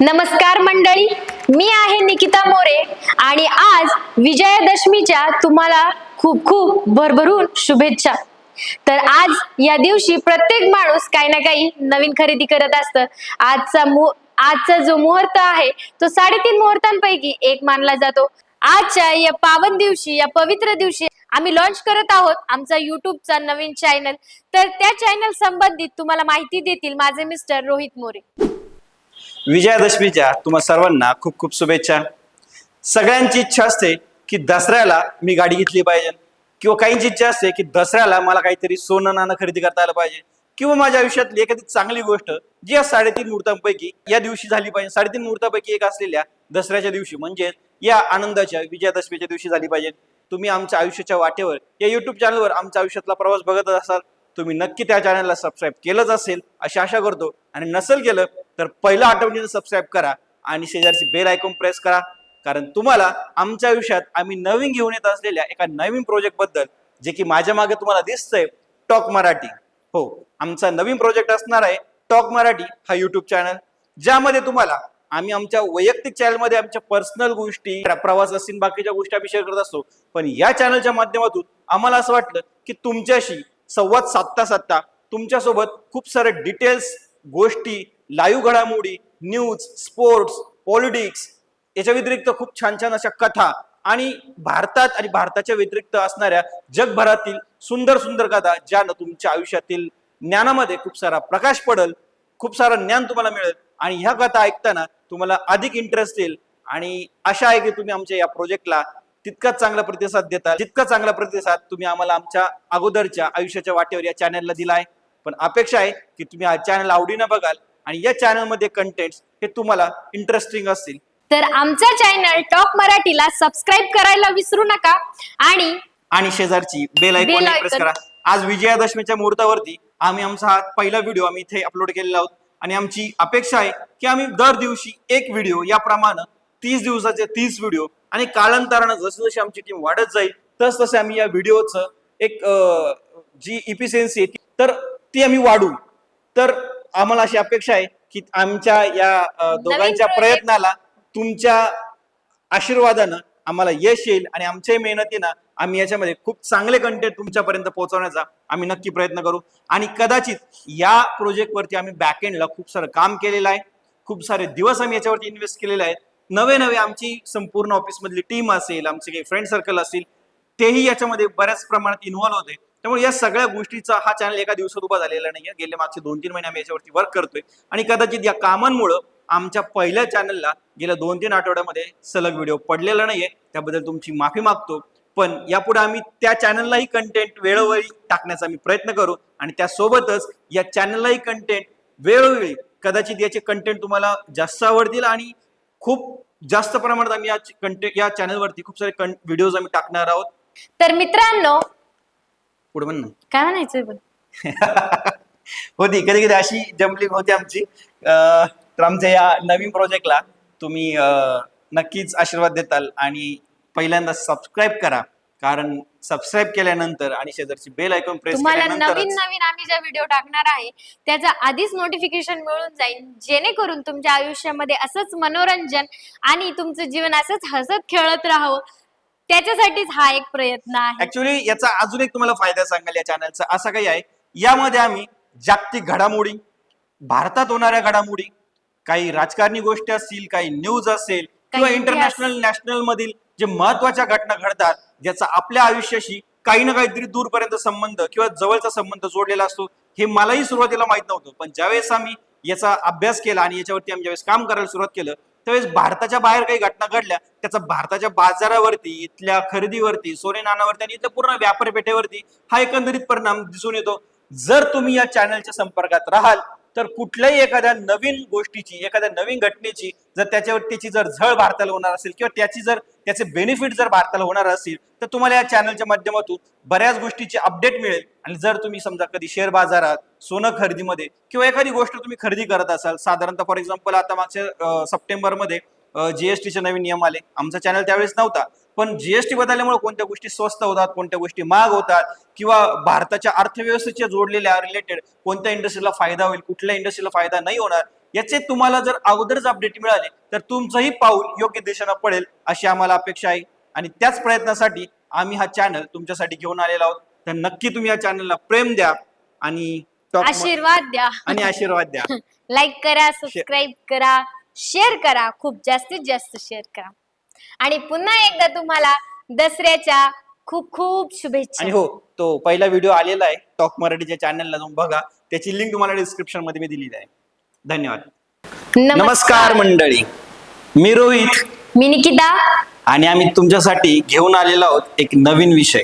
नमस्कार मंडळी मी आहे निकिता मोरे आणि आज विजयादशमीच्या तुम्हाला खूप खूप भरभरून शुभेच्छा. तर आज या दिवशी प्रत्येक माणूस काही ना काही नवीन खरेदी करत असतं. आजचा मु आजचा जो मुहूर्त आहे तो साडेतीन मुहूर्तांपैकी एक मानला जातो. आजच्या या पावन दिवशी या पवित्र दिवशी आम्ही लॉन्च करत आहोत आमचा युट्यूबचा नवीन चॅनल तर त्या चॅनल संबंधित तुम्हाला माहिती देतील माझे मिस्टर रोहित मोरे. विजयादशमीच्या तुम्हा सर्वांना खूप खूप शुभेच्छा. सगळ्यांची इच्छा असते की दसऱ्याला मी गाडी घेतली पाहिजे. किंवा काहींची इच्छा असते की दसऱ्याला मला काहीतरी सोनं नाणं खरेदी करता आलं पाहिजे. किंवा माझ्या आयुष्यातली एखादी चांगली गोष्ट जी या साडेतीन मुहूर्तांपैकी या दिवशी झाली पाहिजे. साडेतीन मुहूर्तापैकी एक असलेल्या दसऱ्याच्या दिवशी म्हणजे या आनंदाच्या विजयादशमीच्या दिवशी झाली पाहिजे. तुम्ही आमच्या आयुष्याच्या वाटेवर या युट्यूब चॅनलवर आमच्या आयुष्यातला प्रवास बघत असाल. तुम्ही नक्की त्या चॅनलला सबस्क्राईब केलंच असेल. अशी आशा करतो. आणि नसेल केलं तर पहिलं आठवणीनं सबस्क्राईब करा आणि शेजारची बेल आयकॉन प्रेस करा. कारण तुम्हाला आमच्या आयुष्यात आम्ही नवीन घेऊन येत असलेल्या एका नवीन प्रोजेक्टबद्दल जे की माझ्या मागे तुम्हाला दिसतंय टॉक मराठी हो आमचा नवीन प्रोजेक्ट असणार आहे टॉक मराठी हा युट्यूब चॅनल ज्यामध्ये तुम्हाला आम्ही आमच्या वैयक्तिक चॅनलमध्ये आमच्या पर्सनल गोष्टी प्रवास असतील बाकीच्या गोष्टी आम्ही शेअर करत असतो. पण या चॅनलच्या माध्यमातून आम्हाला असं वाटलं की तुमच्याशी संवाद साधता साधता तुमच्यासोबत खूप सारे डिटेल्स गोष्टी लाईव्ह घडामोडी न्यूज स्पोर्ट्स पॉलिटिक्स याच्या व्यतिरिक्त खूप छान छान अशा कथा आणि भारतात आणि भारताच्या व्यतिरिक्त असणाऱ्या जगभरातील सुंदर सुंदर कथा ज्यानं तुमच्या आयुष्यातील ज्ञानामध्ये खूप सारा प्रकाश पडल खूप सारं ज्ञान तुम्हाला मिळेल आणि ह्या कथा ऐकताना तुम्हाला अधिक इंटरेस्ट येईल आणि आशा आहे की तुम्ही आमच्या या प्रोजेक्टला तितकाच चांगला प्रतिसाद देता जितका चांगला प्रतिसाद तुम्ही आम्हाला आमच्या अगोदरच्या आयुष्याच्या वाटेवर या चॅनलला दिला आहे पण अपेक्षा आहे की तुम्ही हा चॅनल आवडीनं बघाल आणि या चॅनलमध्ये कंटेंट्स हे तुम्हाला इंटरेस्टिंग असतील. तर आमचा चॅनल टॉक मराठीला सबस्क्राईब करायला विसरू नका आणि आणि शेजारची bell icon Bell press icon. करा. आज विजयादशमीच्या मुहूर्तावरती आम्ही आमचा हा पहिला व्हिडिओ आम्ही इथे अपलोड केलेला आहोत. आणि आमची अपेक्षा आहे की आम्ही दर दिवशी एक व्हिडिओ याप्रमाणे तीस दिवसाचे तीस व्हिडिओ आणि कालांतरानं जसं जशी आमची टीम वाढत जाईल तस तसे आम्ही या व्हिडिओचं एक अं, जी इफिशियन्सी आहे ती- तर ती आम्ही वाढू तर आम्हाला अशी अपेक्षा आहे की आमच्या या दोघांच्या प्रयत्नाला तुमच्या आशीर्वादानं आम्हाला यश येईल आणि आमच्याही मेहनतीनं आम्ही याच्यामध्ये खूप चांगले कंटेंट तुमच्यापर्यंत पोहोचवण्याचा आम्ही नक्की प्रयत्न करू. आणि कदाचित या प्रोजेक्टवरती आम्ही बॅकएंडला खूप सारं काम केलेलं आहे. खूप सारे दिवस आम्ही याच्यावरती इन्व्हेस्ट केलेले आहेत. नवे नवे आमची संपूर्ण ऑफिसमधली टीम असेल आमचे काही फ्रेंड सर्कल असतील तेही याच्यामध्ये बऱ्याच प्रमाणात इन्व्हॉल्व होते. त्यामुळे या सगळ्या गोष्टीचा हा चॅनल एका दिवसात उभा झालेला नाहीये. गेले मागचे दोन तीन महिने आम्ही याच्यावरती वर्क करतोय. आणि कदाचित या कामांमुळं आमच्या पहिल्या चॅनलला गेल्या दोन तीन आठवड्यामध्ये सलग व्हिडिओ पडलेला नाहीये. त्याबद्दल तुमची माफी मागतो. पण यापुढे आम्ही त्या चॅनललाही कंटेंट वेळोवेळी टाकण्याचा आम्ही प्रयत्न करू. आणि त्यासोबतच या चॅनललाही कंटेंट वेळोवेळी कदाचित याचे कंटेंट तुम्हाला जास्त आवडतील आणि खूप जास्त प्रमाणात आम्ही या कंटेंट या चॅनलवरती खूप सारे व्हिडिओज आम्ही टाकणार आहोत. तर मित्रांनो पुढे म्हण ना. काय म्हणायचंय पण? होती कधी कधी अशी जम्पलिंग होती आमची. अं, तर आमच्या या नवीन प्रोजेक्टला तुम्ही अं, नक्कीच आशीर्वाद देताल आणि पहिल्यांदा सबस्क्राईब करा. कारण सबस्क्राईब केल्यानंतर आणि शेजारची बेल ऐकून प्रेस तुम्हाला नवीन नवीन आम्ही ज्या व्हिडिओ टाकणार आहे त्याचा आधीच नोटिफिकेशन मिळून जाईल. जेणेकरून तुमच्या आयुष्यामध्ये असंच मनोरंजन आणि तुमचं जीवन असंच हसत खेळत राहावं. त्याच्यासाठीच हा एक प्रयत्न आहे. ऍक्च्युली याचा अजून एक तुम्हाला फायदा सांगाल या चॅनलचा असा काही आहे. यामध्ये आम्ही जागतिक घडामोडी भारतात होणाऱ्या घडामोडी काही राजकारणी गोष्टी असतील काही न्यूज असेल किंवा काही इंटरनॅशनल नॅशनल मधील जे महत्त्वाच्या घटना घडतात ज्याचा आपल्या आयुष्याशी काही ना काहीतरी दूरपर्यंत संबंध किंवा जवळचा संबंध जोडलेला असतो हे मलाही सुरुवातीला माहीत नव्हतं. पण ज्यावेळेस आम्ही याचा अभ्यास केला आणि याच्यावरती आम्ही ज्यावेळेस काम करायला सुरुवात केलं त्यावेळेस भारताच्या बाहेर काही घटना घडल्या त्याचा भारताच्या बाजारावरती इथल्या खरेदीवरती सोने नाण्यावरती आणि इथल्या पूर्ण व्यापारपेठेवरती हा एकंदरीत परिणाम दिसून येतो. जर तुम्ही या चॅनलच्या संपर्कात राहाल तर कुठल्याही एखाद्या नवीन गोष्टीची एखाद्या नवीन घटनेची जर त्याच्यावर त्याची जर झळ भारताला होणार असेल किंवा त्याची जर त्याचे बेनिफिट जर भारताला होणार असतील तर तुम्हाला या चॅनलच्या माध्यमातून बऱ्याच गोष्टीची अपडेट मिळेल. आणि जर तुम्ही समजा कधी शेअर बाजारात सोनं खरेदीमध्ये किंवा एखादी गोष्ट तुम्ही खरेदी करत असाल साधारणतः फॉर एक्झाम्पल आता मागच्या सप्टेंबरमध्ये जीएसटीचे नवीन नियम आले. आमचा चॅनल त्यावेळेस नव्हता. पण जीएसटी बदलल्यामुळे कोणत्या गोष्टी स्वस्त होतात कोणत्या गोष्टी महाग होतात किंवा भारताच्या अर्थव्यवस्थेच्या जोडलेल्या रिलेटेड कोणत्या इंडस्ट्रीला फायदा होईल कुठल्या इंडस्ट्रीला फायदा नाही होणार याचे तुम्हाला जर अगोदरच अपडेट मिळाले तर तुमचंही पाऊल योग्य दिशेनं पडेल अशी आम्हाला अपेक्षा आहे. आणि त्याच प्रयत्नासाठी आम्ही हा चॅनल तुमच्यासाठी घेऊन आलेलो आहोत. तर नक्की तुम्ही या चॅनलला प्रेम द्या आणि आशीर्वाद द्या. आणि आशीर्वाद द्या. लाईक करा सबस्क्राईब करा शेअर करा खूप जास्तीत जास्त शेअर करा. आणि पुन्हा एकदा तुम्हाला दसऱ्याच्या खूप खूप आणि शुभेच्छा हो तो पहिला व्हिडिओ आलेला आहे टॉक मराठीच्या चॅनलला जाऊन बघा. त्याची लिंक तुम्हाला डिस्क्रिप्शनमध्ये मी दिलेली आहे. धन्यवाद. नमस्कार. मंडळी. मी रोहित. मी निकिता. आणि आम्ही तुमच्यासाठी घेऊन आलेलो आहोत एक नवीन विषय.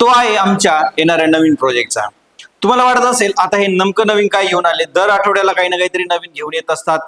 तो आहे आमच्या येणाऱ्या नवीन प्रोजेक्टचा तुम्हाला वाटत असेल आता हे नेमकं नवीन काय घेऊन आले? दर आठवड्याला काही ना काहीतरी नवीन घेऊन येत असतात.